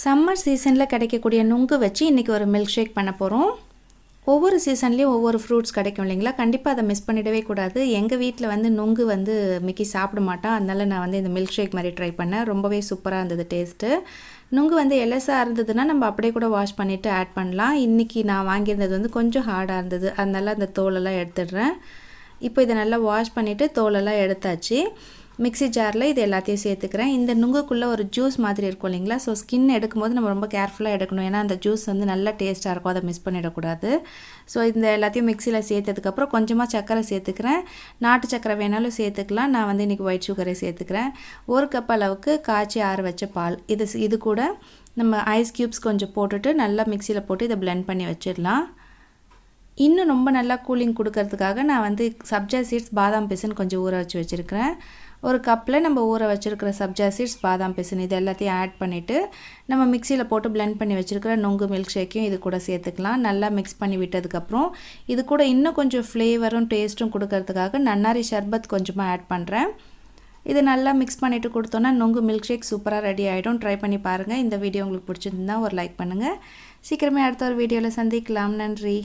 Summer சீசனில் கிடைக்கக்கூடிய நுங்கு வச்சு இன்றைக்கி ஒரு மில்க் ஷேக் பண்ண போகிறோம் ஒவ்வொரு சீசன்லேயும் ஒவ்வொரு ஃப்ரூட்ஸ் கிடைக்கும் இல்லைங்களா? கண்டிப்பாக அதை மிஸ் பண்ணிடவே கூடாது. எங்கள் வீட்டில் வந்து நுங்கு வந்து மிக்கி சாப்பிட மாட்டான் அதனால நான் வந்து இந்த மில்க் ஷேக் மாதிரி ட்ரை பண்ணேன். ரொம்பவே சூப்பராக இருந்தது டேஸ்ட்டு நுங்கு வந்து எலசாக இருந்ததுன்னா நம்ம அப்படியே கூட வாஷ் பண்ணிவிட்டு ஆட் பண்ணலாம். இன்றைக்கி நான் வாங்கியிருந்தது வந்து கொஞ்சம் ஹார்டாக இருந்தது. அதனால அந்த தோலெல்லாம் எடுத்துடுறேன். இப்போ இதை நல்லா வாஷ் பண்ணிவிட்டு தோலெல்லாம் எடுத்தாச்சு. மிக்ஸி ஜாரில் இது எல்லாத்தையும் சேர்த்துக்கிறேன். இந்த நுங்குக்குள்ளே ஒரு ஜூஸ் மாதிரி இருக்கும் இல்லைங்களா? ஸோ ஸ்கின் எடுக்கும்போது நம்ம ரொம்ப கேர்ஃபுல்லாக எடுக்கணும். ஏன்னா அந்த ஜூஸ் வந்து நல்லா டேஸ்ட்டாக இருக்கும். அதை மிஸ் பண்ணிடக்கூடாது. ஸோ இந்த எல்லாத்தையும் மிக்சியில் சேர்த்ததுக்கப்புறம் கொஞ்சமாக சர்க்கரை சேர்த்துக்கிறேன். நாட்டு சர்க்கரை வேணாலும் சேர்த்துக்கலாம். நான் வந்து இன்றைக்கி ஒயிட் சுகரை சேர்த்துக்கிறேன். ஒரு கப் அளவுக்கு காய்ச்சி ஆற வச்ச பால். இது இது கூட நம்ம ஐஸ் க்யூப்ஸ் கொஞ்சம் போட்டுட்டு நல்லா மிக்சியில் போட்டு இதை பிளெண்ட் பண்ணி வச்சிடலாம். இன்னும் ரொம்ப நல்லா கூலிங் கொடுக்கறதுக்காக நான் வந்து சப்ஜா சீட்ஸ் பாதாம் பிசன் கொஞ்சம் ஊற வச்சு வச்சுருக்கிறேன். ஒரு கப்பில் நம்ம ஊற வச்சுருக்கிற சப்ஜா சீட்ஸ் பாதாம் பிசின் இது எல்லாத்தையும் ஆட் பண்ணிவிட்டு நம்ம மிக்சியில் போட்டு பிளெண்ட் பண்ணி வச்சுருக்கிற நொங்கு மில்க் ஷேக்கையும் இது கூட சேர்த்துக்கலாம். நல்லா மிக்ஸ் பண்ணி விட்டதுக்கப்புறம் இது கூட இன்னும் கொஞ்சம் ஃப்ளேவரும் டேஸ்ட்டும் கொடுக்கறதுக்காக நன்னாரி ஷர்பத் கொஞ்சமாக ஆட் பண்ணுறேன் இது நல்லா மிக்ஸ் பண்ணிவிட்டு கொடுத்தோன்னா நொங்கு மில்க் ஷேக் சூப்பராக ரெடி ஆகிடும் ட்ரை பண்ணி பாருங்கள் இந்த வீடியோ உங்களுக்கு பிடிச்சிருந்தா ஒரு லைக் பண்ணுங்கள் சீக்கிரமே அடுத்த ஒரு வீடியோவில் சந்திக்கலாம். நன்றி.